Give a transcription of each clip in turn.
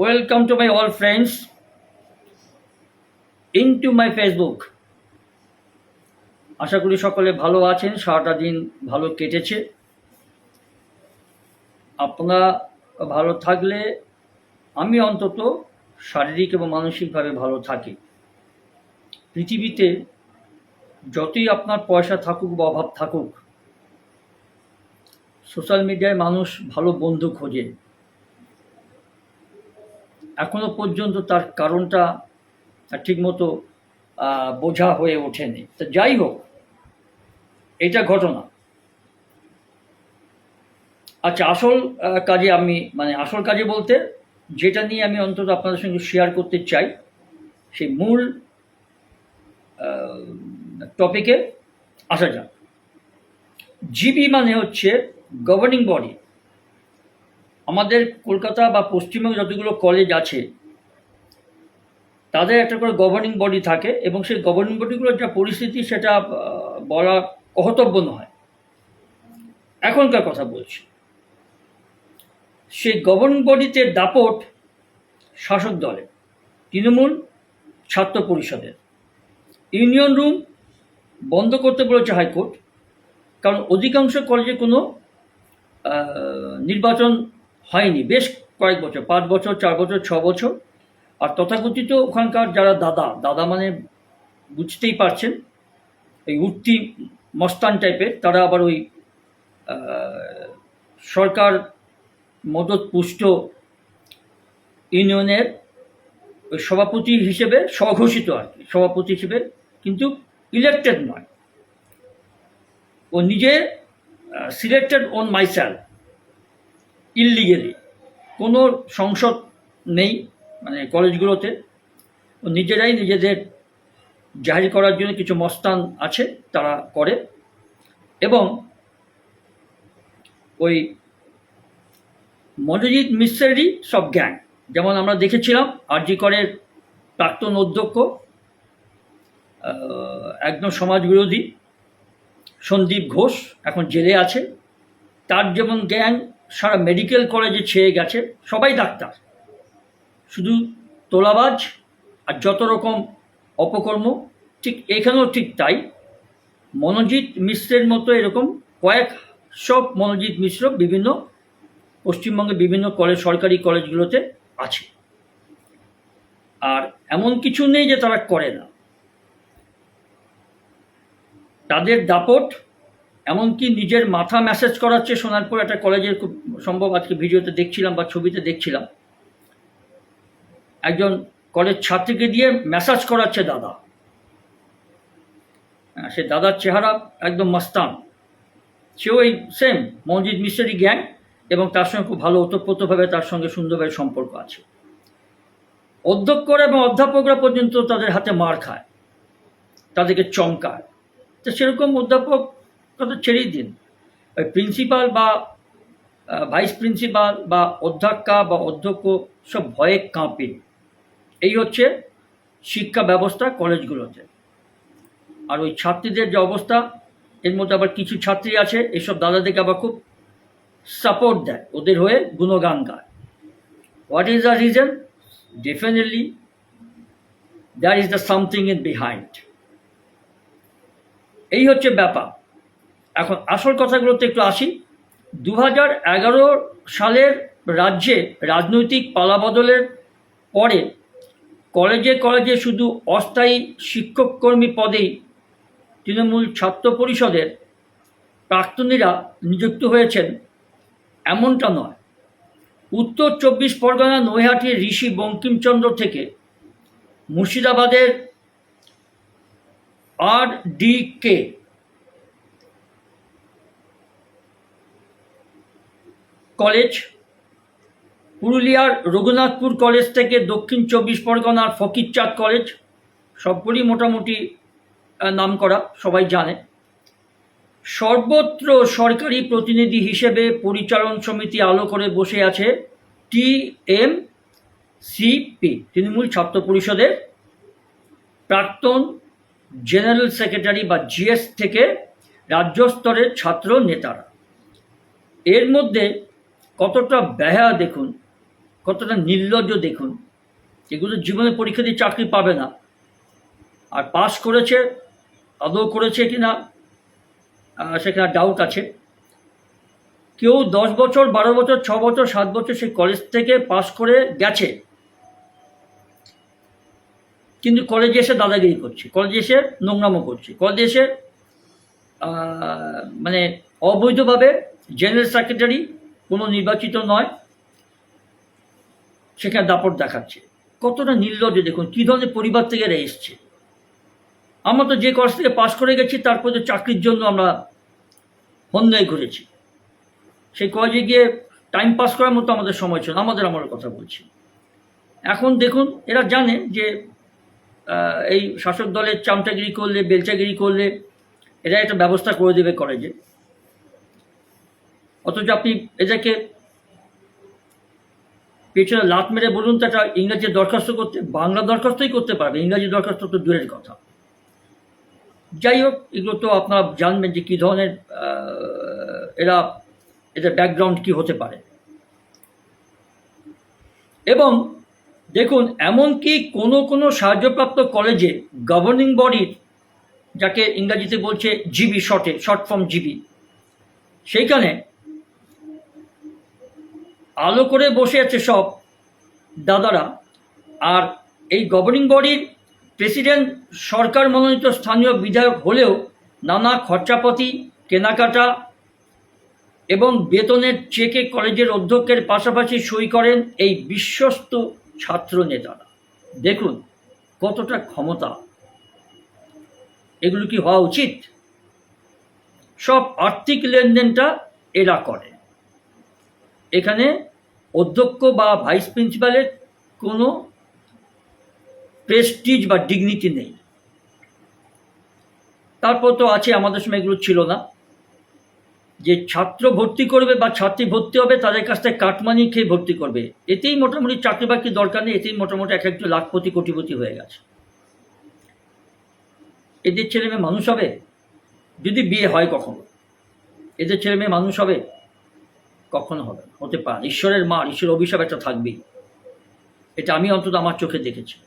Welcome to my all friends into my Facebook. আশা করি সকলে ভালো আছেন, সারাটা দিন ভালো কেটেছে। আপনারা ভালো থাকলে আমি অন্তত শারীরিক এবং মানসিকভাবে ভালো থাকি। পৃথিবীতে যতই আপনার পয়সা থাকুক বা অভাব থাকুক সোশ্যাল মিডিয়ায় মানুষ ভালো বন্ধু খোঁজে। এখনও পর্যন্ত তার কারণটা ঠিকমতো বোঝা হয়ে ওঠেনি। তা যাই হোক, এটা ঘটনা। আচ্ছা আসল কাজে আমি মানে আসল কাজে বলতে, যেটা নিয়ে আমি অন্তত আপনাদের সঙ্গে শেয়ার করতে চাই, সেই মূল টপিকে আসা যাক। জিবি মানে হচ্ছে গভর্নিং বডি আমাদের কলকাতা বা পশ্চিমবঙ্গে যতগুলো কলেজ আছে, তাদের একটা করে গভর্নিং বডি থাকে এবং সেই গভর্নিং বডিগুলোর যা পরিস্থিতি সেটা বলা কহতব্য নয়। এখনকার কথা বলছি। সেই গভর্নিং বডিতে দাপট শাসক দলের, তৃণমূল ছাত্র পরিষদের। ইউনিয়ন রুম বন্ধ করতে বলেছে হাইকোর্ট, কারণ অধিকাংশ কলেজে কোনো নির্বাচন হয়নি। বেশ কয়েক বছর, পাঁচ বছর, চার বছর, ছ বছর। আর তথাকথিত ওখানকার যারা দাদা দাদা মানে বুঝতেই পারছেন, এই উঠতি মস্তান টাইপের, তারা আবার ওই সরকার মদত পুষ্ট ইউনিয়নের সভাপতি হিসেবে স্বঘোষিত আর কি, সভাপতি হিসেবে কিন্তু ইলেক্টেড নয়। ও নিজে সিলেক্টেড অন মাইসেল ইললিগেলি কোনো সংসদ নেই মানে কলেজগুলোতে। নিজেরাই নিজেদের জাহির করার জন্য কিছু মস্তান আছে, তারা করে। এবং ওই মনোজিৎ মিশ্রেরই সব গ্যাং। যেমন আমরা দেখেছিলাম, আরজি করের প্রাক্তন অধ্যক্ষ একদম সমাজবিরোধী, সন্দীপ ঘোষ এখন জেলে আছে। তার যেমন জ্ঞান সারা মেডিকেল কলেজে ছেয়ে গেছে, সবাই ডাক্তার। শুধু তোলাবাজ আর যত রকম অপকর্ম, ঠিক এখানেও ঠিক তাই। মনোজিৎ মিশ্রের মতো এরকম কয়েক সব মনোজিৎ মিশ্র বিভিন্ন পশ্চিমবঙ্গে বিভিন্ন কলেজ সরকারি কলেজগুলোতে আছে। আর এমন কিছু নেই যে তারা করে না। তাদের দাপট এমনকি নিজের মাথা ম্যাসেজ করাচ্ছে সোনারপুর একটা কলেজের খুব সম্ভব আজকে ভিডিওতে দেখছিলাম বা ছবিতে দেখছিলাম। একজন কলেজ ছাত্রীকে দিয়ে ম্যাসাজ করাচ্ছে দাদা। হ্যাঁ, সে দাদার চেহারা একদম মাস্তান। সেও এই সেম মসজিদ মিস্টারি গ্যাং এবং তার সঙ্গে খুব ভালো ওতপ্রোতভাবে তার সঙ্গে সুন্দরভাবে সম্পর্ক আছে। অধ্যক্ষরা এবং অধ্যাপকরা পর্যন্ত তাদের হাতে মার খায় তাদেরকে চমকায়। তো সেরকম অধ্যাপক তো ছেড়েই দিন। ওই প্রিন্সিপাল বা ভাইস প্রিন্সিপাল বা অধ্যক্ষা বা অধ্যক্ষ সব ভয়ে কাঁপে। এই হচ্ছে শিক্ষা ব্যবস্থা কলেজগুলোতে। আর ওই ছাত্রীদের যে অবস্থা, এর মধ্যে আবার কিছু ছাত্রী আছে, এসব দাদাদেরকে আবার খুব সাপোর্ট দেয়, ওদের হয়ে গুণগান গায়। What is the reason definitely there is the something in behind এই হচ্ছে ব্যাপার। এখন আসল কথাগুলোতে একটু আসি। দু সালের রাজ্যে রাজনৈতিক পালাবদলের পরে কলেজে কলেজে শুধু অস্থায়ী শিক্ষক কর্মী পদেই তৃণমূল ছাত্র পরিষদের প্রাক্তনীরা নিযুক্ত হয়েছেন, এমনটা নয়। উত্তর চব্বিশ পরগনা নৈহাটির ঋষি বঙ্কিমচন্দ্র থেকে মুর্শিদাবাদের আর ডি কে কলেজ, পুরুলিয়ার রঘুনাথপুর কলেজ থেকে দক্ষিণ চব্বিশ পরগনার ফকিরচাঁদ কলেজ, সবগুলি মোটামুটি নাম করা সবাই জানে। সর্বত্র সরকারি প্রতিনিধি হিসেবে পরিচালন সমিতি আলো করে বসে আছে টি এম সিপি তৃণমূল ছাত্র পরিষদের প্রাক্তন জেনারেল সেক্রেটারি বা জিএস থেকে রাজ্য স্তরের ছাত্র নেতারা। এর মধ্যে কতটা ব্যাহা দেখুন, কতটা নির্লজ্জ দেখুন এগুলো জীবনে পরীক্ষা দিয়ে চাকরি পাবে না। আর পাস করেছে, আদৌ করেছে কি না সেখানে ডাউট আছে। কেউ দশ বছর, বারো বছর, ছ বছর, সাত বছর সেই কলেজ থেকে পাস করে গেছে। কিন্তু কলেজে এসে দাদাগিরি করছে কলেজে এসে নোংরামো করছে কলেজে এসে মানে অবৈধভাবে জেনারেল সেক্রেটারি কোনো নির্বাচিত নয়, সেখানে দাপট দেখাচ্ছে। কতটা নির্লজ্জ, দেখুন, কী ধরনের পরিবার থেকে এরা এসছে। আমরা তো যে কলেজ থেকে পাশ করে গেছি, তারপর তো চাকরির জন্য আমরা হন্যায় ঘুরেছি সেই কলেজে গিয়ে টাইম পাস করার মতো আমাদের সময় ছিল আমাদের আমার কথা বলছি। এখন দেখুন, এরা জানে যে এই শাসক দলের চামটাগিরি করলে, বেলচাগিরি করলে এরা একটা ব্যবস্থা করে দেবে কলেজে। অথচ আপনি এদেরকে পেছনে লাত মেরে বলুন তো একটা ইংরাজি দরখাস্ত করতে, বাংলা দরখাস্তই করতে পারবে ইংরাজি দরখাস্ত তো দূরের কথা। যাই হোক, এগুলো তো আপনারা জানবেন যে কী ধরনের এরা, এদের ব্যাকগ্রাউন্ড কি হতে পারে। এবং দেখুন, এমনকি কোনো কোনো সাহায্যপ্রাপ্ত কলেজে গভর্নিং বডির যাকে ইংরাজিতে বলছে জিবি শর্টে শর্ট ফর্ম জিবি, সেইখানে আলো করে বসে আছে সব দাদারা। আর এই গভর্নিং বডির প্রেসিডেন্ট সরকার মনোনীত স্থানীয় বিধায়ক হলেও নানা খরচাপাতি, কেনাকাটা এবং বেতনের চেকে কলেজের অধ্যক্ষের পাশাপাশি সই করেন এই বিশ্বস্ত ছাত্র নেতারা। দেখুন কতটা ক্ষমতা। এগুলো কি হওয়া উচিত? সব আর্থিক লেনদেনটা এরা করে। এখানে অধ্যক্ষ বা ভাইস প্রিন্সিপালের কোনো প্রেস্টিজ বা ডিগনিটি নেই। তারপর তো আছে, আমাদের সময় এগুলো ছিল না। যে ছাত্র ভর্তি করবে বা ছাত্রী ভর্তি হবে, তাদের কাছ থেকে কাটমানি খেয়ে ভর্তি করবে। এতেই মোটামুটি চাকরি বাকরি দরকার নেই, এতেই মোটামুটি এক একটু লাখপতি, কোটিপতি হয়ে গেছে। এদের ছেলে মেয়ে মানুষ হবে? যদি বিয়ে হয় কখনো? এদের ছেলে মেয়ে মানুষ হবে? কখনো হবে না। হতে পারে। ঈশ্বরের মার, ঈশ্বরের অভিশাপ একটা থাকবেই। এটা আমি অন্তত আমার চোখে দেখেছি।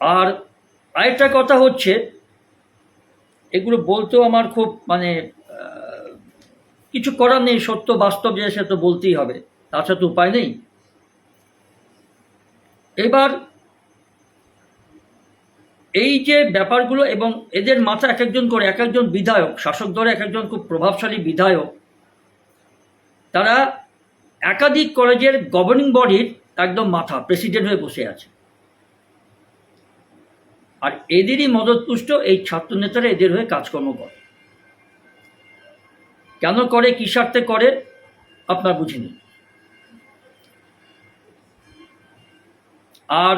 আর আরেকটা কথা হচ্ছে, এগুলো বলতেও আমার খুব মানে কিছু করার নেই, সত্য, বাস্তব যে সে তো বলতেই হবে। তাছাড়া তো উপায় নেই। এবার এই যে ব্যাপারগুলো এবং এদের মাথা এক একজন করে এক একজন বিধায়ক, শাসক দলে এক একজন খুব প্রভাবশালী বিধায়ক, তারা একাধিক কলেজের গভর্নিং বডির একদম মাথা প্রেসিডেন্ট হয়ে বসে আছে। আর এদেরই মদতপুষ্ট এই ছাত্র নেতারা এদের হয়ে কাজকর্ম করে। কেন করে, কী স্বার্থে করে, আপনার বুঝিনি আর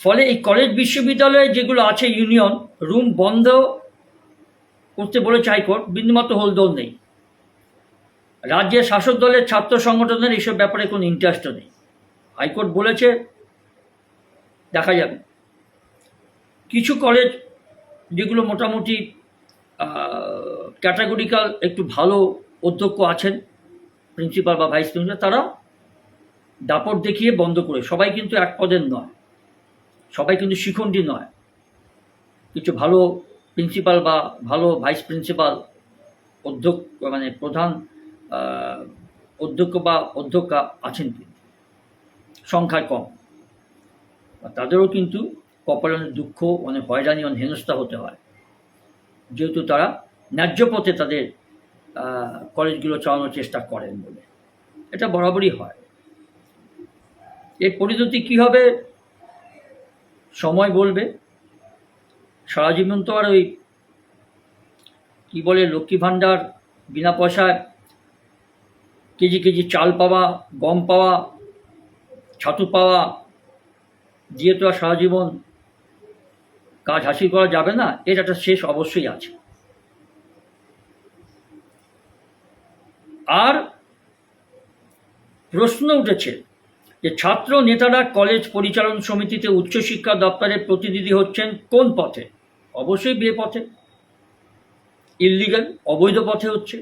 ফলে এই কলেজ বিশ্ববিদ্যালয়ে যেগুলো আছে ইউনিয়ন, রুম বন্ধ করতে বলেছে হাইকোর্ট, বিন্দুমাত্র হোলদোল নেই। রাজ্যের শাসক দলের ছাত্র সংগঠনের এইসব ব্যাপারে কোনো ইন্টারেস্টও নেই। হাইকোর্ট বলেছে, দেখা যাবে। কিছু কলেজ যেগুলো মোটামুটি ক্যাটাগরিক্যাল একটু ভালো অধ্যক্ষ আছেন প্রিন্সিপাল বা ভাইস প্রিন্সিপাল তারা দাপট দেখিয়ে বন্ধ করে। সবাই কিন্তু এক পদের নয়। সবাই কিন্তু শিখণ্ডী নয়। কিছু ভালো প্রিন্সিপাল বা ভালো ভাইস প্রিন্সিপাল অধ্যক্ষ মানে প্রধান অধ্যক্ষ বা অধ্যক্ষা আছেন কিন্তু সংখ্যায় কম। তাদেরও কিন্তু কপালে অনেক দুঃখ অনেক হয়রানি অনেক হেনস্থা হতে হয়। যেহেতু তারা ন্যায্য পথে তাদের কলেজগুলো চালানোর চেষ্টা করেন বলে। এটা বরাবরই হয়। এর পরিণতি কী হবে? সময় বলবে। সারা জীবন তো আর ওই, কী বলে, লক্ষ্মী ভাণ্ডার, বিনা পয়সায়, কেজি কেজি চাল পাওয়া, গম পাওয়া, ছাতু পাওয়া, দিয়ে তো আর সারা জীবন কাজ হাসিল করা যাবে না, এর একটা শেষ অবশ্যই আছে। আর প্রশ্ন উঠেছে যে ছাত্র নেতারা কলেজ পরিচালন সমিতিতে উচ্চশিক্ষা দপ্তরের প্রতিনিধি হচ্ছেন কোন পথে? অবশ্যই বিয়ে পথে। ইল্লিগাল, অবৈধ পথে হচ্ছে।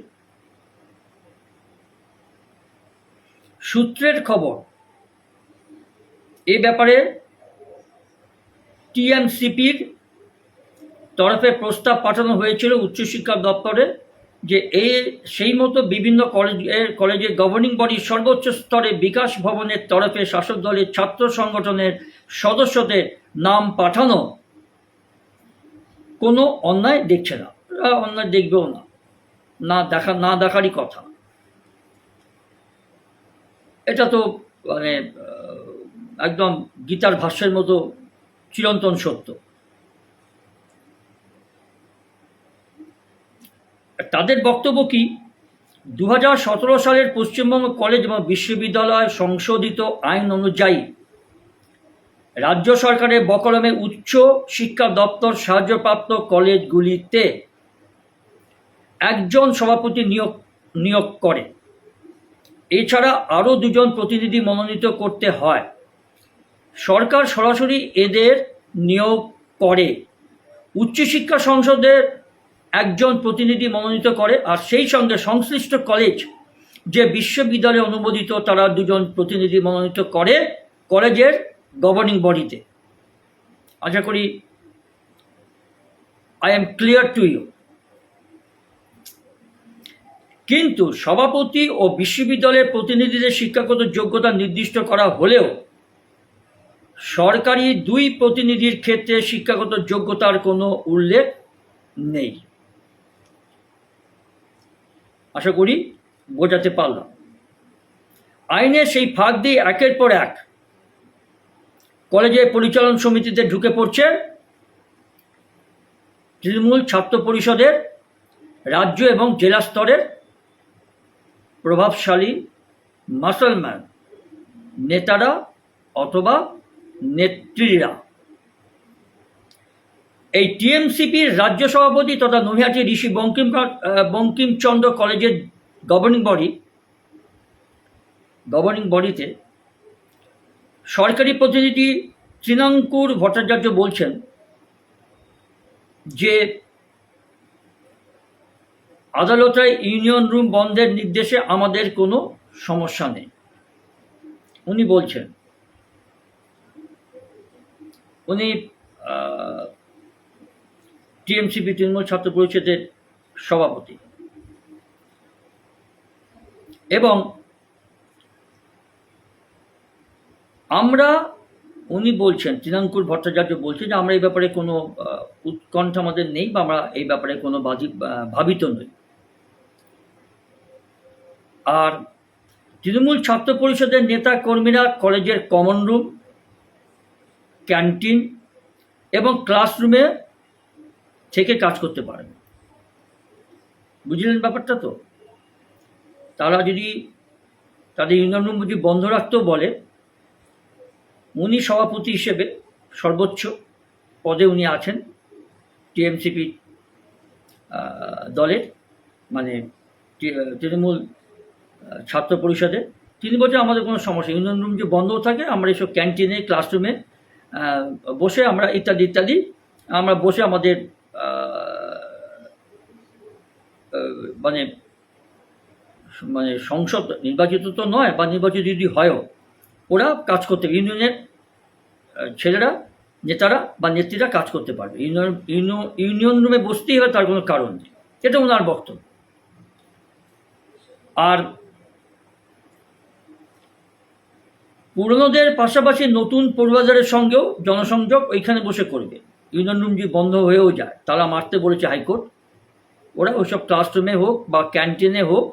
সূত্রের খবর, এ ব্যাপারে টিএমসিপির তরফে প্রস্তাব পাঠানো হয়েছিল উচ্চশিক্ষা দপ্তরে। যে এ সেই মতো বিভিন্ন কলেজের কলেজের গভর্নিং বডির সর্বোচ্চ স্তরে বিকাশ ভবনের তরফে শাসক দলের ছাত্র সংগঠনের সদস্যদের নাম পাঠানো কোনো অন্যায় দেখছে না। অন্যায় দেখবেও না। না দেখা, না দেখারই কথা। এটা তো মানে একদম গীতার ভাষ্যের মতো চিরন্তন সত্য। তাদের বক্তব্য কি? দু হাজার সতেরো সালের পশ্চিমবঙ্গ কলেজ এবং বিশ্ববিদ্যালয় সংশোধিত আইন অনুযায়ী রাজ্য সরকারের বকলমে উচ্চ শিক্ষা দপ্তর সাহায্যপ্রাপ্ত কলেজগুলিতে একজন সভাপতি নিয়োগ নিয়োগ করে। এছাড়া আরও দুজন প্রতিনিধি মনোনীত করতে হয়। সরকার সরাসরি এদের নিয়োগ করে। উচ্চশিক্ষা সংসদের একজন প্রতিনিধি মনোনীত করে আর সেই সঙ্গে সংশ্লিষ্ট কলেজ যে বিশ্ববিদ্যালয়ে অনুমোদিত তারা দুজন প্রতিনিধি মনোনীত করে কলেজের গভর্নিং বডিতে আশা করি I am clear to you কিন্তু সভাপতি ও বিশ্ববিদ্যালয়ের প্রতিনিধিদের শিক্ষাগত যোগ্যতা নির্দিষ্ট করা হলেও সরকারি দুই প্রতিনিধির ক্ষেত্রে শিক্ষাগত যোগ্যতার কোনো উল্লেখ নেই। আশা করি বোঝাতে পারলাম। আইনে সেই ফাঁক দিয়ে একের পর এক কলেজের পরিচালন সমিতিতে ঢুকে পড়ছে তৃণমূল ছাত্র পরিষদের রাজ্য এবং জেলা স্তরের প্রভাবশালী মাসলম্যান নেতারা অথবা নেত্রীরা। এই টিএমসিপির রাজ্য সভাপতি তথা নৈহাটি ঋষি বঙ্কিম বঙ্কিমচন্দ্র কলেজের গভর্নিং বডি গভর্নিং বডিতে সরকারি প্রতিনিধি তৃণাঙ্কুর ভট্টাচার্য বলছেন যে আদালতে ইউনিয়ন রুম বন্ধের নির্দেশে আমাদের কোনো সমস্যা নেই। উনি বলছেন, উনি টিএমসিপি তৃণমূল ছাত্র পরিষদের সভাপতি। এবং আমরা, উনি বলছেন তৃণাঙ্কুর ভট্টাচার্য বলছেন যে আমরা এই ব্যাপারে কোনো উৎকণ্ঠা আমাদের নেই বা আমরা এই ব্যাপারে কোনো বাজি ভাবিত নই। আর তৃণমূল ছাত্র পরিষদের নেতা কর্মীরা কলেজের কমন রুম ক্যান্টিন এবং ক্লাসরুমে থেকে কাজ করতে পারেন। বুঝলেন ব্যাপারটা তো? তারা যদি তাদের ইউনিয়ন রুম যদি বন্ধ রাখতেও বলে, উনি সভাপতি হিসেবে সর্বোচ্চ পদে উনি আছেন টিএমসিপি দলের মানে তৃণমূল ছাত্র পরিষদে। তিনি বছর আমাদের কোনো সমস্যা ইউনিয়ন রুম যে বন্ধ থাকে, আমরা এসব ক্যান্টিনে, ক্লাসরুমে বসে আমরা ইত্যাদি ইত্যাদি, আমরা বসে আমাদের মানে মানে সংসদ নির্বাচিত তো নয়, বা নির্বাচিত যদি হয়ও, ওরা কাজ করতে, ইউনিয়নের ছেলেরা, নেতারা বা নেত্রীরা কাজ করতে পারবে। ইউনিয়ন ইউনিয়ন রুমে বসতেই হবে তার কোনো কারণ নেই। এটা ওনার বক্তব্য। আর পুরনোদের পাশাপাশি নতুন পড়ুয়াদের সঙ্গেও জনসংযোগ ওইখানে বসে করবে। ইউনিয়ন রুম যদি বন্ধ হয়েও যায় তারা মারতে বলেছে হাইকোর্ট ওরা ওইসব ক্লাসরুমে হোক বা ক্যান্টিনে হোক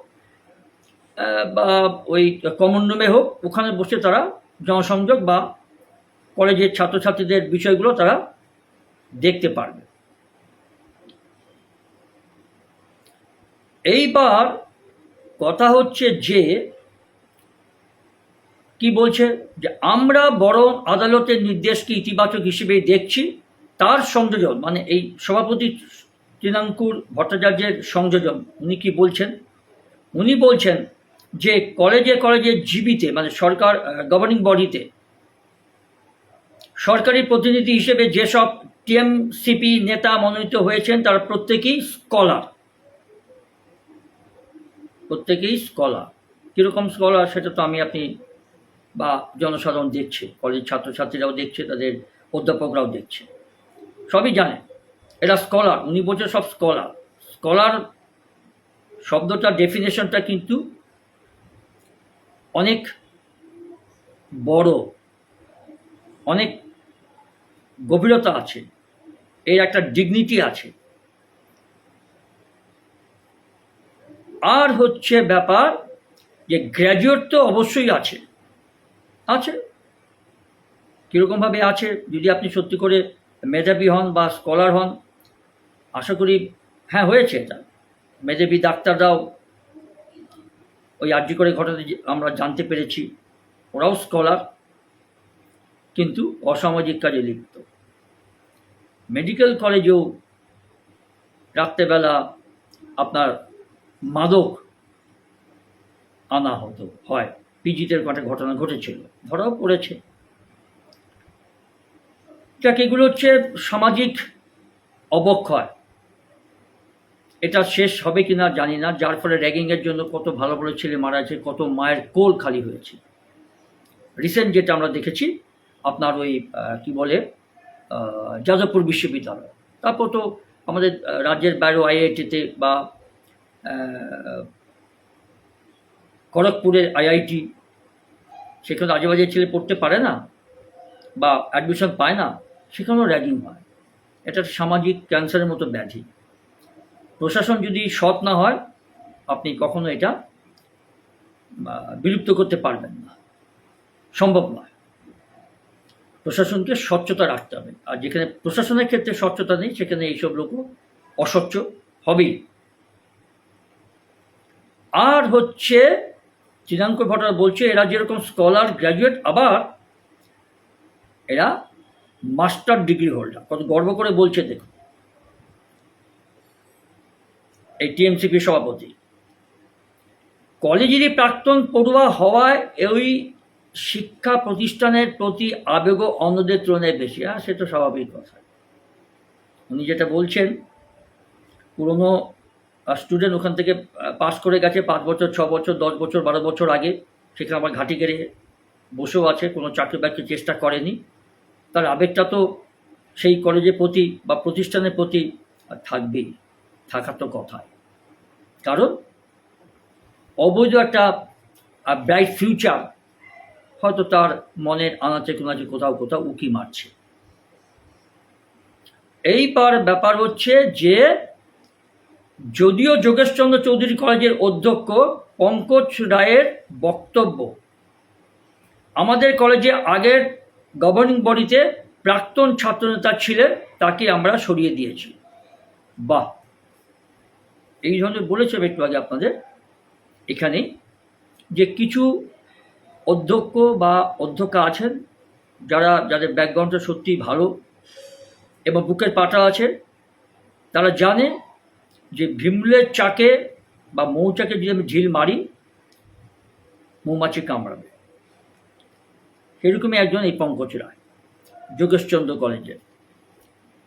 বা ওই কমন রুমে হোক, ওখানে বসে তারা জনসংযোগ বা কলেজের ছাত্রছাত্রীদের বিষয়গুলো তারা দেখতে পারবে। এইবার কথা হচ্ছে যে, কি বলছে? যে আমরা বরং আদালতের নির্দেশকে ইতিবাচক হিসেবেই দেখছি, তার সংযোজন মানে এই সভাপতি তৃণাঙ্কুর ভট্টাচার্যের সংযোজন, উনি কি বলছেন? উনি বলছেন যে কলেজে কলেজে জিবিতে মানে সরকার গভর্নিং বডিতে সরকারি প্রতিনিধি হিসেবে যেসব টিএমসিপি নেতা মনোনীত হয়েছেন, তারা প্রত্যেকেই স্কলার। প্রত্যেকেই স্কলার। কীরকম স্কলার সেটা তো আমি, আপনি বা জনসাধারণ দেখছে, কলেজ ছাত্রছাত্রীরাও দেখছে, তাদের অধ্যাপকরাও দেখছে। সবই জানে। এরা স্কলার উনি বলছেন সব স্কলার স্কলার শব্দটার ডেফিনেশনটা কিন্তু অনেক বড়, অনেক গভীরতা আছে, এর একটা ডিগনিটি আছে। আর হচ্ছে ব্যাপার যে গ্র্যাজুয়েট তো অবশ্যই আছে। আছে। কীরকমভাবে আছে, যদি আপনি সত্যি করে মেধাবী হন বা স্কলার হন আশা করি হ্যাঁ হয়েছে এটা। মেধাবী ডাক্তাররাও ওই আর্জি করে ঘটনা আমরা জানতে পেরেছি। ওরাও স্কলার, কিন্তু অসামাজিক কাজে লিপ্ত। মেডিকেল কলেজেও রাত্রেবেলা আপনার মাদক আনা হতো, হয়। পিজিতে একটা ঘটনা ঘটেছিল, ধরাও পড়েছে। যাক, এগুলো হচ্ছে সামাজিক অবক্ষয়। এটা শেষ হবে কি না জানি না। যার ফলে র্যাগিংয়ের জন্য কত ভালো ভালো ছেলে মারা গেছে, কত মায়ের কোল খালি হয়েছে। রিসেন্ট যেটা আমরা দেখেছি, আপনার ওই কি বলে যাদবপুর বিশ্ববিদ্যালয়। তারপর তো আমাদের রাজ্যের বাইরেও আইআইটিতে বা খড়গপুরের আইআইটি, সেখানে আজে বাজে ছেলে পড়তে পারে না বা অ্যাডমিশন পায় না, সেখানেও র্যাগিং হয়। এটা সামাজিক ক্যান্সারের মতো ব্যাধি। প্রশাসন যদি সৎ না হয়, আপনি কখনো এটা বিলুপ্ত করতে পারবেন না। সম্ভব নয়। প্রশাসনকে স্বচ্ছতা রাখতে হবে। আর যেখানে প্রশাসনের ক্ষেত্রে স্বচ্ছতা নেই, সেখানে এইসব লোকও অস্বচ্ছ হবেই। আর হচ্ছে চিনাঙ্ক ভট্টার বলছে, এরা যেরকম স্কলার গ্র্যাজুয়েট, আবার এরা মাস্টার ডিগ্রি হোল্ডার। কত গর্ব করে বলছে, দেখুন। এই টিএমসিপি সভাপতি। কলেজেরই প্রাক্তন পড়ুয়া হওয়ায় ওই শিক্ষা প্রতিষ্ঠানের প্রতি আবেগও অন্যদের তুলনায় বেশি হ্যাঁ সে তো স্বাভাবিক কথা। উনি যেটা বলছেন, পুরনো স্টুডেন্ট ওখান থেকে পাস করে গেছে পাঁচ বছর, ছ বছর, দশ বছর, বারো বছর আগে। সেখানে আমার ঘাঁটি গেড়ে বসেও আছে, কোনো চাকরি বাকরি চেষ্টা করেনি। তার আবেগটা তো সেই কলেজের প্রতি বা প্রতিষ্ঠানের প্রতি থাকবেই, থাকার তো কথাই। কারণ অবৈধ একটা ব্রাইট ফিউচার হয়তো তার মনের আনাচে কোনাচে কোথাও কোথাও উকি মারছে। এইবার ব্যাপার হচ্ছে যে, যদিও যোগেশচন্দ্র চৌধুরী কলেজের অধ্যক্ষ পঙ্কজ রায়ের বক্তব্য, আমাদের কলেজে আগের গভর্নিং বডিতে প্রাক্তন ছাত্রনেতা ছিলেন, তাকে আমরা সরিয়ে দিয়েছি। বাহ! এই ধরনের বলেছিলাম একটু আগে আপনাদের এখানে যে কিছু অধ্যক্ষ বা অধ্যক্ষা আছেন, যারা, যাদের ব্যাকগ্রাউন্ডটা সত্যি ভালো এবং বুকের পাটা আছে, তারা জানে যে ভিমলের চাকে বা মৌচাকে যদি আমি ঢিল মারি, মৌমাছি কামড়াবে। সেরকমই একজন এই পঙ্কজ রায়, যোগেশচন্দ্র কলেজের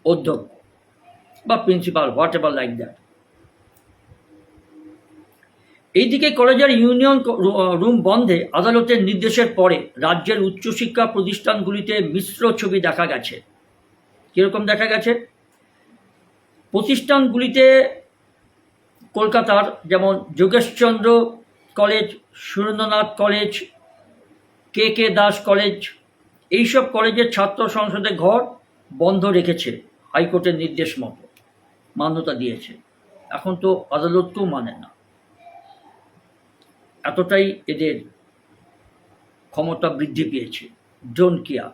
অধ্যক্ষ বা principal whatever like that এইদিকে কলেজের ইউনিয়ন রুম বন্ধে আদালতের নির্দেশের পরে রাজ্যের উচ্চশিক্ষা প্রতিষ্ঠানগুলিতে মিশ্র ছবি দেখা গেছে। কীরকম দেখা গেছে? প্রতিষ্ঠানগুলিতে কলকাতার যেমন Jogeshchandra college, Surendranath college, K K Das college, এইসব কলেজের ছাত্র সংসদের ঘর বন্ধ রেখেছে হাইকোর্টের নির্দেশ মতো। মান্যতা দিয়েছে। এখন তো আদালতকেও মানে না। এতটাই এদের ক্ষমতা বৃদ্ধি পেয়েছে। Don't care.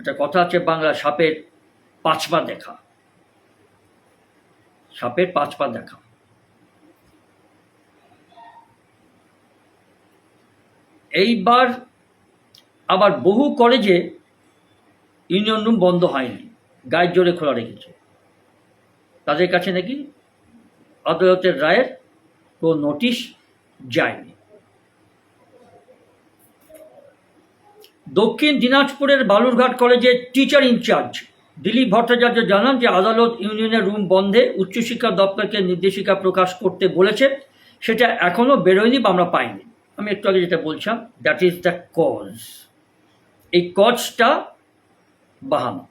একটা কথা আছে বাংলা, সাপের পাঁচ পা দেখা। সাপের পাঁচ পা দেখা। এইবার আবার বহু কলেজে ইউনিয়ন রুম বন্ধ হয়নি। গায়ের জোরে খোলা রেখেছে। তাদের কাছে নাকি আদালতের রায়ের কোনো নোটিশ যায়নি। দক্ষিণ দিনাজপুরের বালুরঘাট কলেজের টিচার ইনচার্জ দিলীপ ভট্টাচার্য জানান যে আদালত ইউনিয়নের রুম বন্ধে উচ্চশিক্ষা দপ্তরকে নির্দেশিকা প্রকাশ করতে বলেছে। সেটা এখনও বেরোয়নি বা আমরা পাইনি। আমি একটু আগে যেটা বলছিলাম দ্যাট ইজ দ্য কজ এই কজটা বাহানো।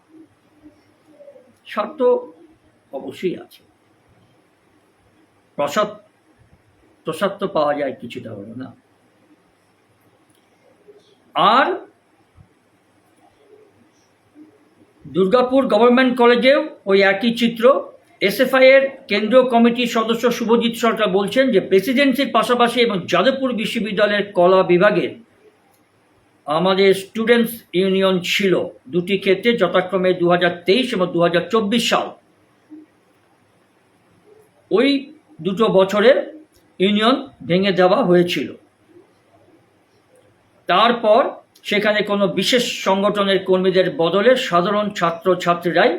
স্বার্থ অবশ্যই আছে। প্রসাদ প্রসাদ পাওয়া যায় কিছুটা হলো না? আর দুর্গাপুর গভর্নমেন্ট কলেজেও ওই একই চিত্র। এসএফআই এর কেন্দ্রীয় কমিটির সদস্য শুভজিৎ সরকার বলছেন যে, প্রেসিডেন্সির পাশাপাশি এবং যাদবপুর বিশ্ববিদ্যালয়ের কলা বিভাগের আমাদের স্টুডেন্টস ইউনিয়ন ছিল দুটি ক্ষেত্রে যথাক্রমে দু হাজার তেইশ এবং দু হাজার চব্বিশ সাল। ওই দুটো বছরের ইউনিয়ন ভেঙে দেওয়া হয়েছিল। তারপর সেখানে কোনো বিশেষ সংগঠনের কর্মীদের বদলে সাধারণ ছাত্র ছাত্রীরাই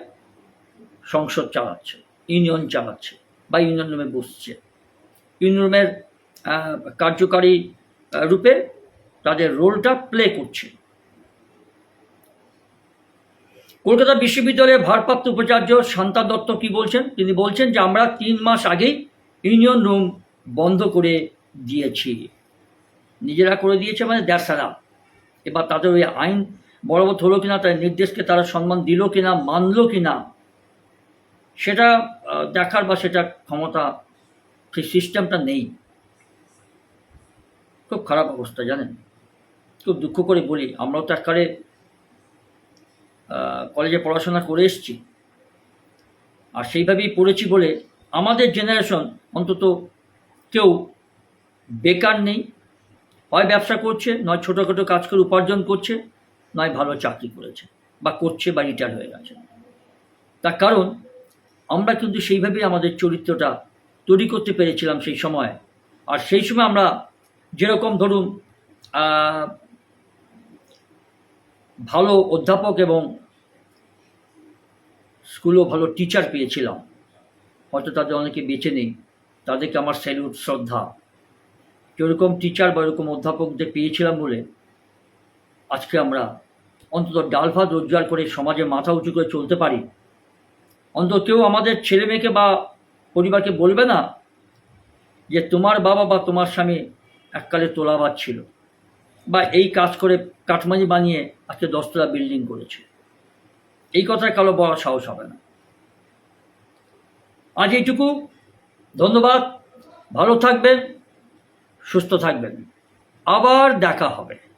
সংসদ চালাচ্ছে, ইউনিয়ন চালাচ্ছে বা ইউনিয়ন রুমে বসছে। ইউনিয়ন রুমের কার্যকারী রূপে তাদের রোলটা প্লে করছে। কলকাতা বিশ্ববিদ্যালয়ের ভারপ্রাপ্ত উপাচার্য শান্তা দত্ত কি বলছেন? তিনি বলছেন যে আমরা তিন মাস আগেই ইউনিয়ন রুম বন্ধ করে দিয়েছি। নিজেরা করে দিয়েছে মানে সারা এবার তাদের ওই আইন বলবৎ হলো কিনা তার নির্দেশকে তারা সম্মান দিল কিনা মানলো কিনা সেটা দেখার বা সেটা ক্ষমতা সেই সিস্টেমটা নেই। খুব খারাপ অবস্থা জানেন? খুব দুঃখ করে বলি। আমরাও তো আহ, কলেজে পড়াশোনা করে এসেছি। আর সেইভাবেই পড়েছি বলে আমাদের জেনারেশন অন্তত কেউ বেকার নেই, হয় ব্যবসা করছে, নয় ছোটোখাটো কাজ করে উপার্জন করছে, নয় ভালো চাকরি করেছে বা করছে বা রিটায়ার হয়ে গেছে। তার কারণ, আমরা কিন্তু সেইভাবেই আমাদের চরিত্রটা তৈরি করতে পেরেছিলাম সেই সময়। আর সেই সময় আমরা যেরকম ধরুন ভালো অধ্যাপক এবং স্কুলেও ভালো টিচার পেয়েছিলাম। হয়তো তাদের অনেকে বেঁচে নেই। তাদেরকে আমার স্যালুট শ্রদ্ধা। যেরকম টিচার বা এরকম অধ্যাপকদের পেয়েছিলাম বলে আজকে আমরা অন্তত ডাল ভাত রোজগার করে সমাজে মাথা উঁচু করে চলতে পারি। অন্তত কেউ আমাদের ছেলে মেয়েকে বা পরিবারকে বলবে না যে তোমার বাবা বা তোমার স্বামী এককালে তোলাবাদ ছিল বা এই কাজ করে কাঠমানি বানিয়ে আজকে দশতলা বিল্ডিং করেছে। এই কথায় কালো বলার সাহস হবে না। আজ এইটুকু। ধন্যবাদ। ভালো থাকবেন সুস্থ থাকবেন। আবার দেখা হবে।